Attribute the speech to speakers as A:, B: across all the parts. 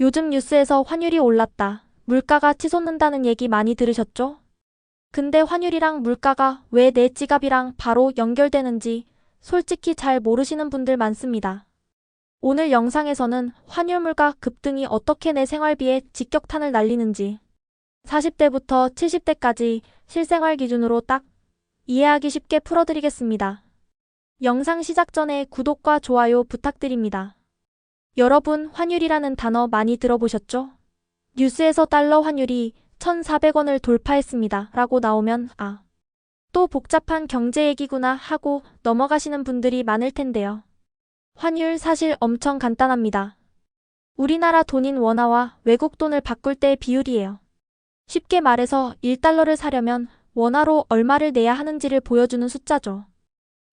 A: 요즘 뉴스에서 환율이 올랐다. 물가가 치솟는다는 얘기 많이 들으셨죠? 근데 환율이랑 물가가 왜 내 지갑이랑 바로 연결되는지 솔직히 잘 모르시는 분들 많습니다. 오늘 영상에서는 환율물가 급등이 어떻게 내 생활비에 직격탄을 날리는지 40대부터 70대까지 실생활 기준으로 딱 이해하기 쉽게 풀어드리겠습니다. 영상 시작 전에 구독과 좋아요 부탁드립니다. 여러분 환율이라는 단어 많이 들어보셨죠? 뉴스에서 달러 환율이 1,400원을 돌파했습니다. 라고 나오면 아, 또 복잡한 경제 얘기구나 하고 넘어가시는 분들이 많을 텐데요. 환율 사실 엄청 간단합니다. 우리나라 돈인 원화와 외국 돈을 바꿀 때의 비율이에요. 쉽게 말해서 1달러를 사려면 원화로 얼마를 내야 하는지를 보여주는 숫자죠.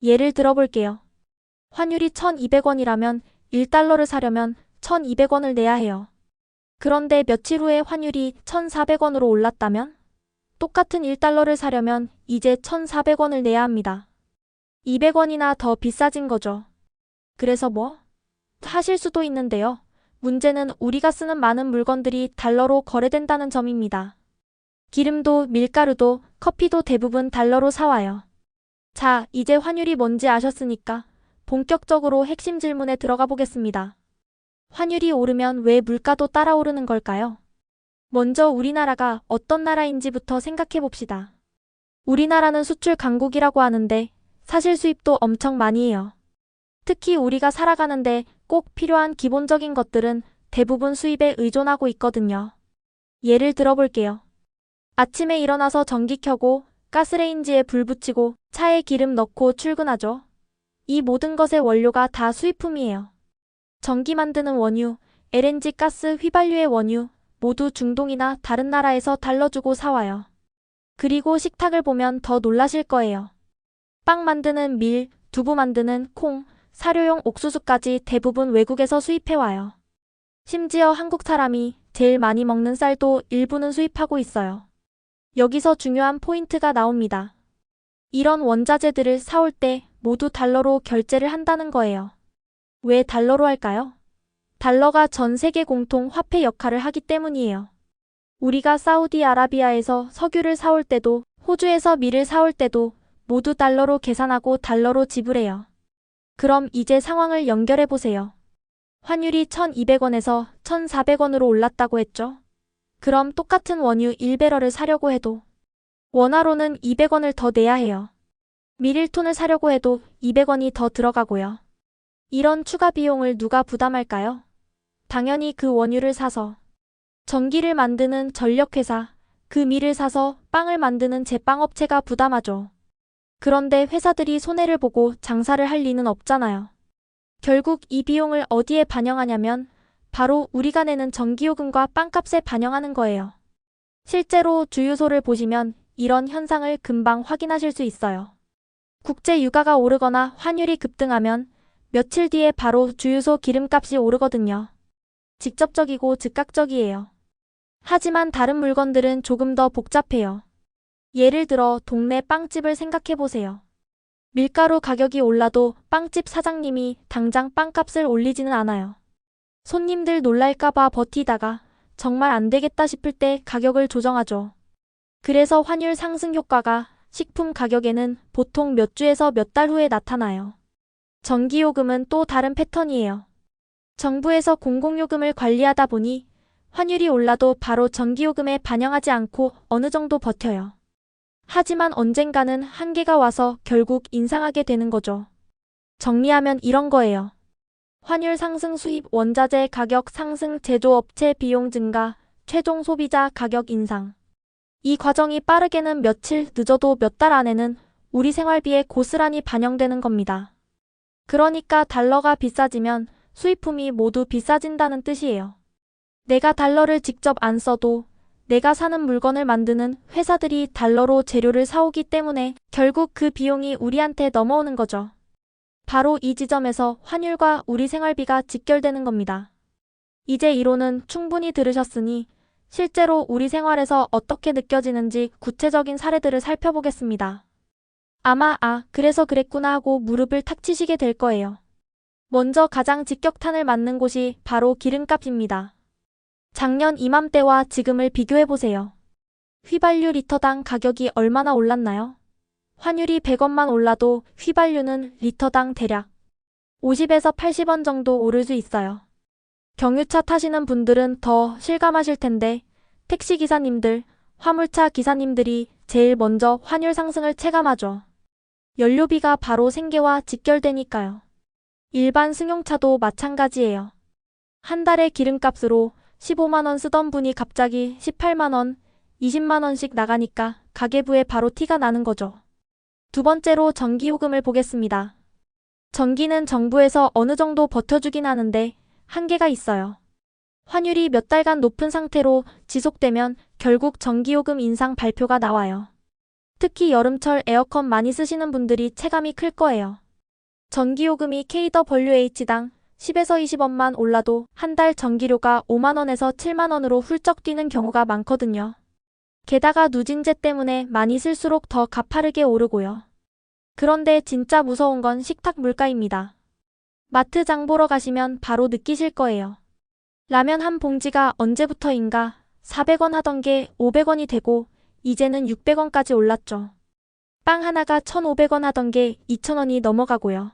A: 예를 들어볼게요. 환율이 1200원이라면 1달러를 사려면 1200원을 내야 해요. 그런데 며칠 후에 환율이 1400원으로 올랐다면 똑같은 1달러를 사려면 이제 1400원을 내야 합니다. 200원이나 더 비싸진 거죠. 그래서 뭐? 하실 수도 있는데요. 문제는 우리가 쓰는 많은 물건들이 달러로 거래된다는 점입니다. 기름도 밀가루도 커피도 대부분 달러로 사와요. 자, 이제 환율이 뭔지 아셨으니까 본격적으로 핵심 질문에 들어가 보겠습니다. 환율이 오르면 왜 물가도 따라 오르는 걸까요? 먼저 우리나라가 어떤 나라인지부터 생각해 봅시다. 우리나라는 수출 강국이라고 하는데 사실 수입도 엄청 많이 해요. 특히 우리가 살아가는데 꼭 필요한 기본적인 것들은 대부분 수입에 의존하고 있거든요. 예를 들어볼게요. 아침에 일어나서 전기 켜고 가스레인지에 불 붙이고 차에 기름 넣고 출근하죠. 이 모든 것의 원료가 다 수입품이에요. 전기 만드는 원유, LNG 가스 휘발유의 원유, 모두 중동이나 다른 나라에서 달러 주고 사와요. 그리고 식탁을 보면 더 놀라실 거예요. 빵 만드는 밀, 두부 만드는 콩, 사료용 옥수수까지 대부분 외국에서 수입해와요. 심지어 한국 사람이 제일 많이 먹는 쌀도 일부는 수입하고 있어요. 여기서 중요한 포인트가 나옵니다. 이런 원자재들을 사올 때 모두 달러로 결제를 한다는 거예요. 왜 달러로 할까요? 달러가 전 세계 공통 화폐 역할을 하기 때문이에요. 우리가 사우디아라비아에서 석유를 사올 때도 호주에서 밀을 사올 때도 모두 달러로 계산하고 달러로 지불해요. 그럼 이제 상황을 연결해 보세요. 환율이 1200원에서 1400원으로 올랐다고 했죠? 그럼 똑같은 원유 1배럴을 사려고 해도 원화로는 200원을 더 내야 해요. 밀 1톤을 사려고 해도 200원이 더 들어가고요. 이런 추가 비용을 누가 부담할까요? 당연히 그 원유를 사서 전기를 만드는 전력회사, 그 밀을 사서 빵을 만드는 제빵업체가 부담하죠. 그런데 회사들이 손해를 보고 장사를 할 리는 없잖아요. 결국 이 비용을 어디에 반영하냐면 바로 우리가 내는 전기요금과 빵값에 반영하는 거예요. 실제로 주유소를 보시면 이런 현상을 금방 확인하실 수 있어요. 국제 유가가 오르거나 환율이 급등하면 며칠 뒤에 바로 주유소 기름값이 오르거든요. 직접적이고 즉각적이에요. 하지만 다른 물건들은 조금 더 복잡해요. 예를 들어 동네 빵집을 생각해 보세요. 밀가루 가격이 올라도 빵집 사장님이 당장 빵값을 올리지는 않아요. 손님들 놀랄까봐 버티다가 정말 안 되겠다 싶을 때 가격을 조정하죠. 그래서 환율 상승 효과가 식품 가격에는 보통 몇 주에서 몇 달 후에 나타나요. 전기요금은 또 다른 패턴이에요. 정부에서 공공요금을 관리하다 보니 환율이 올라도 바로 전기요금에 반영하지 않고 어느 정도 버텨요. 하지만 언젠가는 한계가 와서 결국 인상하게 되는 거죠. 정리하면 이런 거예요. 환율 상승 수입 원자재 가격 상승 제조업체 비용 증가 최종 소비자 가격 인상. 이 과정이 빠르게는 며칠 늦어도 몇 달 안에는 우리 생활비에 고스란히 반영되는 겁니다. 그러니까 달러가 비싸지면 수입품이 모두 비싸진다는 뜻이에요. 내가 달러를 직접 안 써도 내가 사는 물건을 만드는 회사들이 달러로 재료를 사오기 때문에 결국 그 비용이 우리한테 넘어오는 거죠. 바로 이 지점에서 환율과 우리 생활비가 직결되는 겁니다. 이제 이론은 충분히 들으셨으니 실제로 우리 생활에서 어떻게 느껴지는지 구체적인 사례들을 살펴보겠습니다. 아마 아, 그래서 그랬구나 하고 무릎을 탁 치시게 될 거예요. 먼저 가장 직격탄을 맞는 곳이 바로 기름값입니다. 작년 이맘때와 지금을 비교해보세요. 휘발유 리터당 가격이 얼마나 올랐나요? 환율이 100원만 올라도 휘발유는 리터당 대략 50에서 80원 정도 오를 수 있어요. 경유차 타시는 분들은 더 실감하실 텐데 택시기사님들, 화물차 기사님들이 제일 먼저 환율 상승을 체감하죠. 연료비가 바로 생계와 직결되니까요. 일반 승용차도 마찬가지예요. 한 달에 기름값으로 15만원 쓰던 분이 갑자기 18만원, 20만원씩 나가니까 가계부에 바로 티가 나는 거죠. 두 번째로 전기요금을 보겠습니다. 전기는 정부에서 어느 정도 버텨주긴 하는데 한계가 있어요. 환율이 몇 달간 높은 상태로 지속되면 결국 전기요금 인상 발표가 나와요. 특히 여름철 에어컨 많이 쓰시는 분들이 체감이 클 거예요. 전기요금이 KWH당 10에서 20원만 올라도 한 달 전기료가 5만원에서 7만원으로 훌쩍 뛰는 경우가 많거든요. 게다가 누진제 때문에 많이 쓸수록 더 가파르게 오르고요. 그런데 진짜 무서운 건 식탁 물가입니다. 마트 장 보러 가시면 바로 느끼실 거예요. 라면 한 봉지가 언제부터인가 400원 하던 게 500원이 되고 이제는 600원까지 올랐죠. 빵 하나가 1,500원 하던 게 2,000원이 넘어가고요.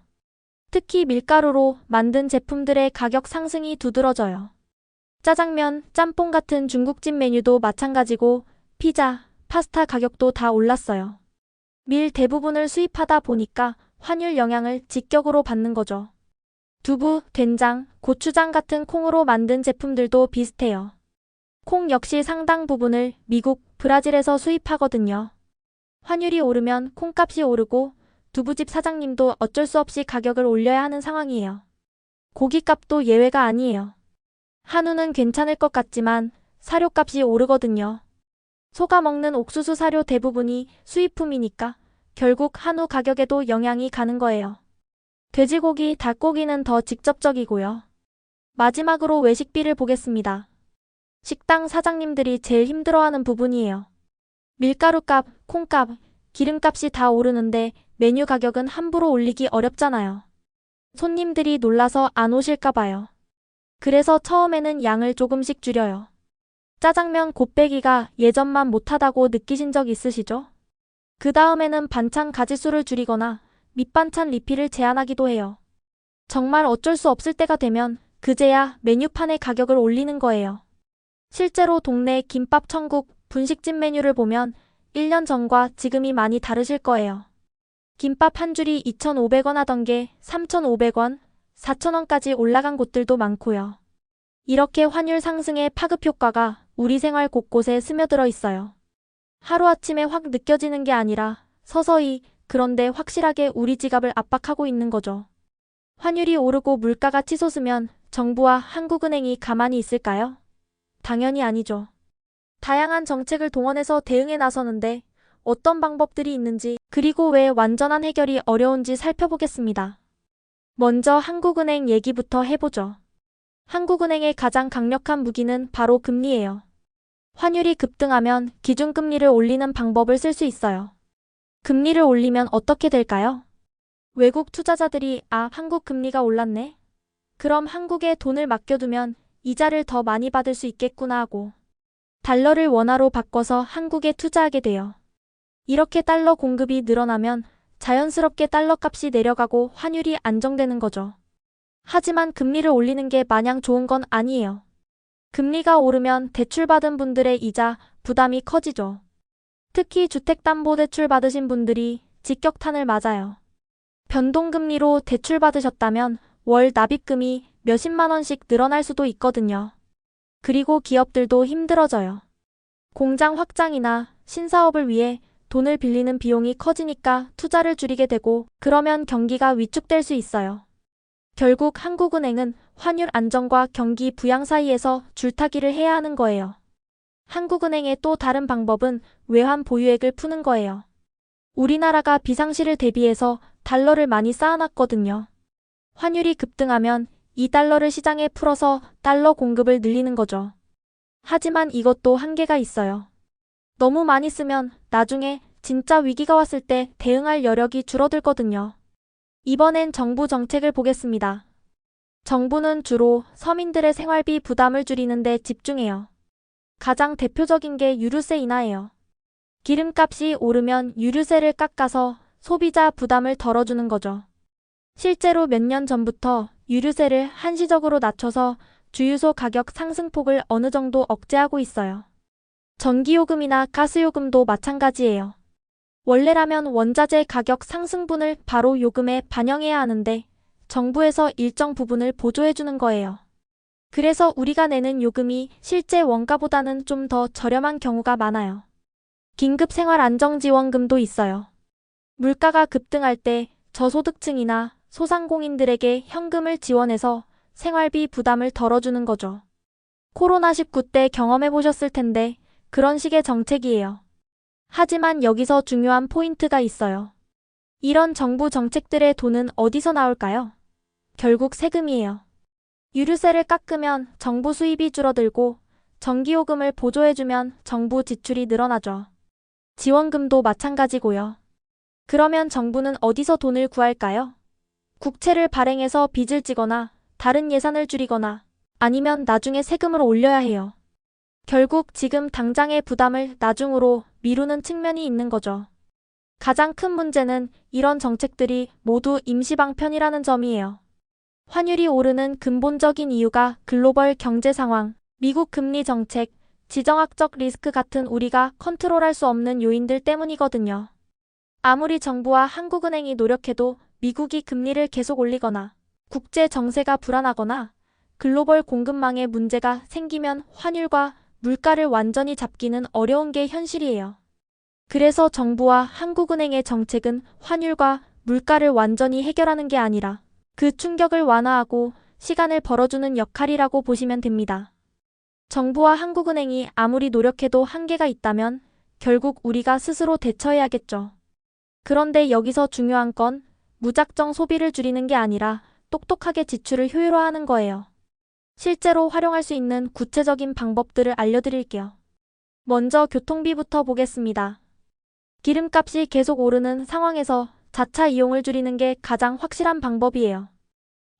A: 특히 밀가루로 만든 제품들의 가격 상승이 두드러져요. 짜장면, 짬뽕 같은 중국집 메뉴도 마찬가지고 피자, 파스타 가격도 다 올랐어요. 밀 대부분을 수입하다 보니까 환율 영향을 직격으로 받는 거죠. 두부, 된장, 고추장 같은 콩으로 만든 제품들도 비슷해요. 콩 역시 상당 부분을 미국, 브라질에서 수입하거든요. 환율이 오르면 콩값이 오르고 두부집 사장님도 어쩔 수 없이 가격을 올려야 하는 상황이에요. 고기값도 예외가 아니에요. 한우는 괜찮을 것 같지만 사료값이 오르거든요. 소가 먹는 옥수수 사료 대부분이 수입품이니까 결국 한우 가격에도 영향이 가는 거예요. 돼지고기, 닭고기는 더 직접적이고요. 마지막으로 외식비를 보겠습니다. 식당 사장님들이 제일 힘들어하는 부분이에요. 밀가루값, 콩값, 기름값이 다 오르는데 메뉴 가격은 함부로 올리기 어렵잖아요. 손님들이 놀라서 안 오실까 봐요. 그래서 처음에는 양을 조금씩 줄여요. 짜장면 곱빼기가 예전만 못하다고 느끼신 적 있으시죠? 그 다음에는 반찬 가지수를 줄이거나 밑반찬 리필을 제한하기도 해요. 정말 어쩔 수 없을 때가 되면 그제야 메뉴판의 가격을 올리는 거예요. 실제로 동네 김밥 천국 분식집 메뉴를 보면 1년 전과 지금이 많이 다르실 거예요. 김밥 한 줄이 2,500원 하던 게 3,500원, 4,000원까지 올라간 곳들도 많고요. 이렇게 환율 상승의 파급 효과가 우리 생활 곳곳에 스며들어 있어요. 하루아침에 확 느껴지는 게 아니라 서서히 그런데 확실하게 우리 지갑을 압박하고 있는 거죠. 환율이 오르고 물가가 치솟으면 정부와 한국은행이 가만히 있을까요? 당연히 아니죠. 다양한 정책을 동원해서 대응에 나서는데 어떤 방법들이 있는지 그리고 왜 완전한 해결이 어려운지 살펴보겠습니다. 먼저 한국은행 얘기부터 해보죠. 한국은행의 가장 강력한 무기는 바로 금리예요. 환율이 급등하면 기준금리를 올리는 방법을 쓸 수 있어요. 금리를 올리면 어떻게 될까요? 외국 투자자들이 아, 한국 금리가 올랐네? 그럼 한국에 돈을 맡겨두면 이자를 더 많이 받을 수 있겠구나 하고 달러를 원화로 바꿔서 한국에 투자하게 돼요. 이렇게 달러 공급이 늘어나면 자연스럽게 달러 값이 내려가고 환율이 안정되는 거죠. 하지만 금리를 올리는 게 마냥 좋은 건 아니에요. 금리가 오르면 대출받은 분들의 이자 부담이 커지죠. 특히 주택담보대출 받으신 분들이 직격탄을 맞아요. 변동금리로 대출 받으셨다면 월 납입금이 몇십만 원씩 늘어날 수도 있거든요. 그리고 기업들도 힘들어져요. 공장 확장이나 신사업을 위해 돈을 빌리는 비용이 커지니까 투자를 줄이게 되고 그러면 경기가 위축될 수 있어요. 결국 한국은행은 환율 안정과 경기 부양 사이에서 줄타기를 해야 하는 거예요. 한국은행의 또 다른 방법은 외환 보유액을 푸는 거예요. 우리나라가 비상시를 대비해서 달러를 많이 쌓아놨거든요. 환율이 급등하면 이 달러를 시장에 풀어서 달러 공급을 늘리는 거죠. 하지만 이것도 한계가 있어요. 너무 많이 쓰면 나중에 진짜 위기가 왔을 때 대응할 여력이 줄어들거든요. 이번엔 정부 정책을 보겠습니다. 정부는 주로 서민들의 생활비 부담을 줄이는 데 집중해요. 가장 대표적인 게 유류세 인하예요. 기름값이 오르면 유류세를 깎아서 소비자 부담을 덜어주는 거죠. 실제로 몇 년 전부터 유류세를 한시적으로 낮춰서 주유소 가격 상승폭을 어느 정도 억제하고 있어요. 전기요금이나 가스요금도 마찬가지예요. 원래라면 원자재 가격 상승분을 바로 요금에 반영해야 하는데 정부에서 일정 부분을 보조해주는 거예요. 그래서 우리가 내는 요금이 실제 원가보다는 좀 더 저렴한 경우가 많아요. 긴급 생활 안정지원금도 있어요. 물가가 급등할 때 저소득층이나 소상공인들에게 현금을 지원해서 생활비 부담을 덜어주는 거죠. 코로나19 때 경험해 보셨을 텐데 그런 식의 정책이에요. 하지만 여기서 중요한 포인트가 있어요. 이런 정부 정책들의 돈은 어디서 나올까요? 결국 세금이에요. 유류세를 깎으면 정부 수입이 줄어들고 전기요금을 보조해주면 정부 지출이 늘어나죠. 지원금도 마찬가지고요. 그러면 정부는 어디서 돈을 구할까요? 국채를 발행해서 빚을 지거나 다른 예산을 줄이거나 아니면 나중에 세금을 올려야 해요. 결국 지금 당장의 부담을 나중으로 미루는 측면이 있는 거죠. 가장 큰 문제는 이런 정책들이 모두 임시방편이라는 점이에요. 환율이 오르는 근본적인 이유가 글로벌 경제 상황, 미국 금리 정책, 지정학적 리스크 같은 우리가 컨트롤할 수 없는 요인들 때문이거든요. 아무리 정부와 한국은행이 노력해도 미국이 금리를 계속 올리거나 국제 정세가 불안하거나 글로벌 공급망에 문제가 생기면 환율과 물가를 완전히 잡기는 어려운 게 현실이에요. 그래서 정부와 한국은행의 정책은 환율과 물가를 완전히 해결하는 게 아니라 그 충격을 완화하고 시간을 벌어주는 역할이라고 보시면 됩니다. 정부와 한국은행이 아무리 노력해도 한계가 있다면 결국 우리가 스스로 대처해야겠죠. 그런데 여기서 중요한 건 무작정 소비를 줄이는 게 아니라 똑똑하게 지출을 효율화하는 거예요. 실제로 활용할 수 있는 구체적인 방법들을 알려드릴게요. 먼저 교통비부터 보겠습니다. 기름값이 계속 오르는 상황에서 자차 이용을 줄이는 게 가장 확실한 방법이에요.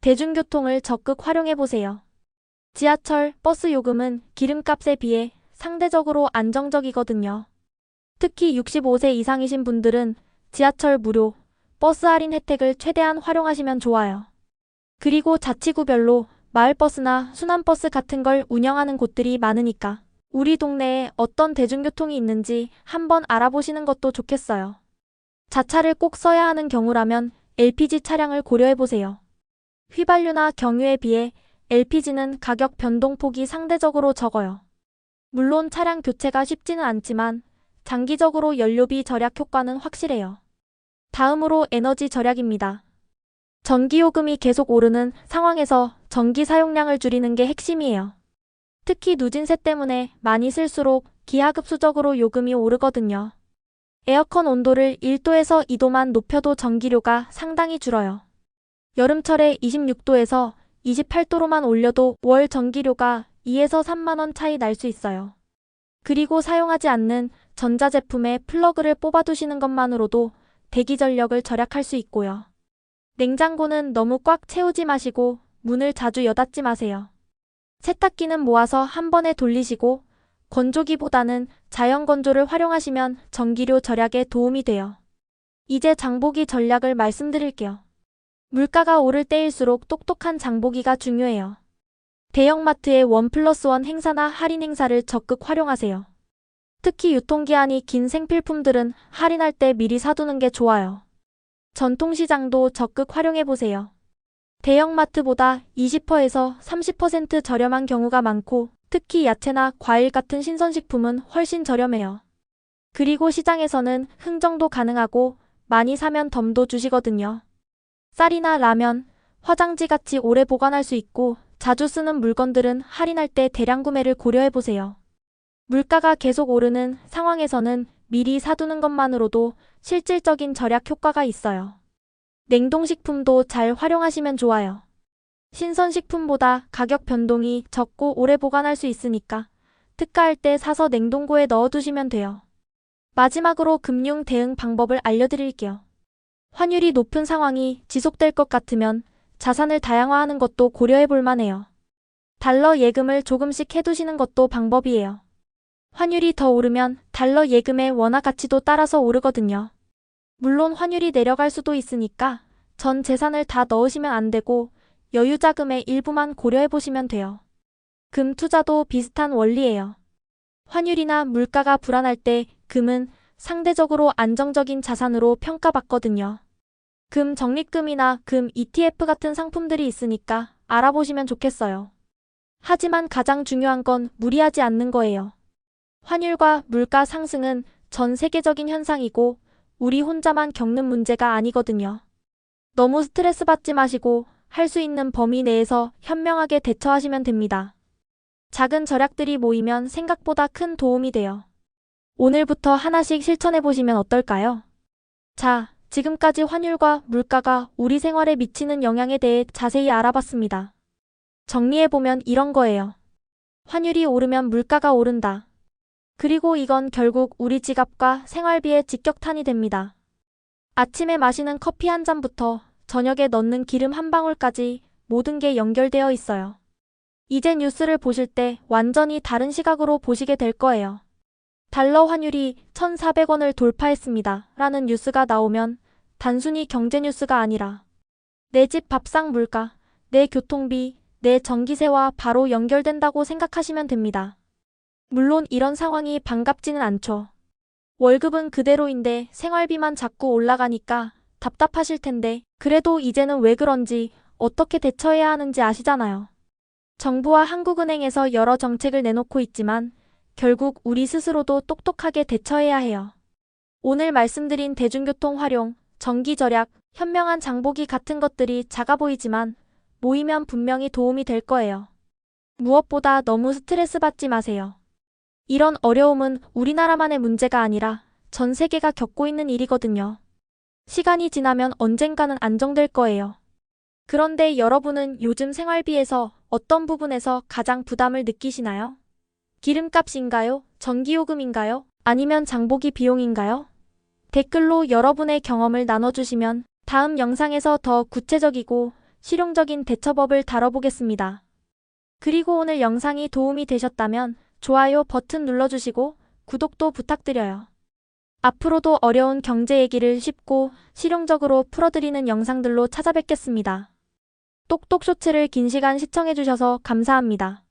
A: 대중교통을 적극 활용해 보세요. 지하철, 버스 요금은 기름값에 비해 상대적으로 안정적이거든요. 특히 65세 이상이신 분들은 지하철 무료, 버스 할인 혜택을 최대한 활용하시면 좋아요. 그리고 자치구별로 마을버스나 순환버스 같은 걸 운영하는 곳들이 많으니까 우리 동네에 어떤 대중교통이 있는지 한번 알아보시는 것도 좋겠어요. 자차를 꼭 써야 하는 경우라면 LPG 차량을 고려해보세요. 휘발유나 경유에 비해 LPG는 가격 변동폭이 상대적으로 적어요. 물론 차량 교체가 쉽지는 않지만 장기적으로 연료비 절약 효과는 확실해요. 다음으로 에너지 절약입니다. 전기요금이 계속 오르는 상황에서 전기 사용량을 줄이는 게 핵심이에요. 특히 누진세 때문에 많이 쓸수록 기하급수적으로 요금이 오르거든요. 에어컨 온도를 1도에서 2도만 높여도 전기료가 상당히 줄어요. 여름철에 26도에서 28도로만 올려도 월 전기료가 2에서 3만원 차이 날 수 있어요. 그리고 사용하지 않는 전자제품에 플러그를 뽑아두시는 것만으로도 대기 전력을 절약할 수 있고요. 냉장고는 너무 꽉 채우지 마시고 문을 자주 여닫지 마세요. 세탁기는 모아서 한 번에 돌리시고 건조기보다는 자연 건조를 활용하시면 전기료 절약에 도움이 돼요. 이제 장보기 전략을 말씀드릴게요. 물가가 오를 때일수록 똑똑한 장보기가 중요해요. 대형마트의 원 플러스 원 행사나 할인 행사를 적극 활용하세요. 특히 유통기한이 긴 생필품들은 할인할 때 미리 사두는 게 좋아요. 전통시장도 적극 활용해보세요. 대형마트보다 20%에서 30% 저렴한 경우가 많고 특히 야채나 과일 같은 신선식품은 훨씬 저렴해요. 그리고 시장에서는 흥정도 가능하고 많이 사면 덤도 주시거든요. 쌀이나 라면, 화장지 같이 오래 보관할 수 있고 자주 쓰는 물건들은 할인할 때 대량 구매를 고려해 보세요. 물가가 계속 오르는 상황에서는 미리 사두는 것만으로도 실질적인 절약 효과가 있어요. 냉동식품도 잘 활용하시면 좋아요. 신선식품보다 가격 변동이 적고 오래 보관할 수 있으니까 특가할 때 사서 냉동고에 넣어두시면 돼요. 마지막으로 금융 대응 방법을 알려드릴게요. 환율이 높은 상황이 지속될 것 같으면 자산을 다양화하는 것도 고려해 볼 만 해요. 달러 예금을 조금씩 해두시는 것도 방법이에요. 환율이 더 오르면 달러 예금의 원화 가치도 따라서 오르거든요. 물론 환율이 내려갈 수도 있으니까 전 재산을 다 넣으시면 안 되고 여유 자금의 일부만 고려해 보시면 돼요. 금 투자도 비슷한 원리예요. 환율이나 물가가 불안할 때 금은 상대적으로 안정적인 자산으로 평가받거든요. 금 적립금이나 금 ETF 같은 상품들이 있으니까 알아보시면 좋겠어요. 하지만 가장 중요한 건 무리하지 않는 거예요. 환율과 물가 상승은 전 세계적인 현상이고 우리 혼자만 겪는 문제가 아니거든요. 너무 스트레스 받지 마시고 할 수 있는 범위 내에서 현명하게 대처하시면 됩니다. 작은 절약들이 모이면 생각보다 큰 도움이 돼요. 오늘부터 하나씩 실천해 보시면 어떨까요? 자, 지금까지 환율과 물가가 우리 생활에 미치는 영향에 대해 자세히 알아봤습니다. 정리해보면 이런 거예요. 환율이 오르면 물가가 오른다. 그리고 이건 결국 우리 지갑과 생활비에 직격탄이 됩니다. 아침에 마시는 커피 한 잔부터 저녁에 넣는 기름 한 방울까지 모든 게 연결되어 있어요. 이제 뉴스를 보실 때 완전히 다른 시각으로 보시게 될 거예요. 달러 환율이 1,400원을 돌파했습니다. 라는 뉴스가 나오면 단순히 경제 뉴스가 아니라 내 집 밥상 물가, 내 교통비, 내 전기세와 바로 연결된다고 생각하시면 됩니다. 물론 이런 상황이 반갑지는 않죠. 월급은 그대로인데 생활비만 자꾸 올라가니까 답답하실 텐데 그래도 이제는 왜 그런지 어떻게 대처해야 하는지 아시잖아요. 정부와 한국은행에서 여러 정책을 내놓고 있지만 결국 우리 스스로도 똑똑하게 대처해야 해요. 오늘 말씀드린 대중교통 활용, 전기 절약, 현명한 장보기 같은 것들이 작아 보이지만 모이면 분명히 도움이 될 거예요. 무엇보다 너무 스트레스 받지 마세요. 이런 어려움은 우리나라만의 문제가 아니라 전 세계가 겪고 있는 일이거든요. 시간이 지나면 언젠가는 안정될 거예요. 그런데 여러분은 요즘 생활비에서 어떤 부분에서 가장 부담을 느끼시나요? 기름값인가요? 전기요금인가요? 아니면 장보기 비용인가요? 댓글로 여러분의 경험을 나눠주시면 다음 영상에서 더 구체적이고 실용적인 대처법을 다뤄보겠습니다. 그리고 오늘 영상이 도움이 되셨다면 좋아요 버튼 눌러주시고 구독도 부탁드려요. 앞으로도 어려운 경제 얘기를 쉽고 실용적으로 풀어드리는 영상들로 찾아뵙겠습니다. 똑똑 쇼츠를 긴 시간 시청해주셔서 감사합니다.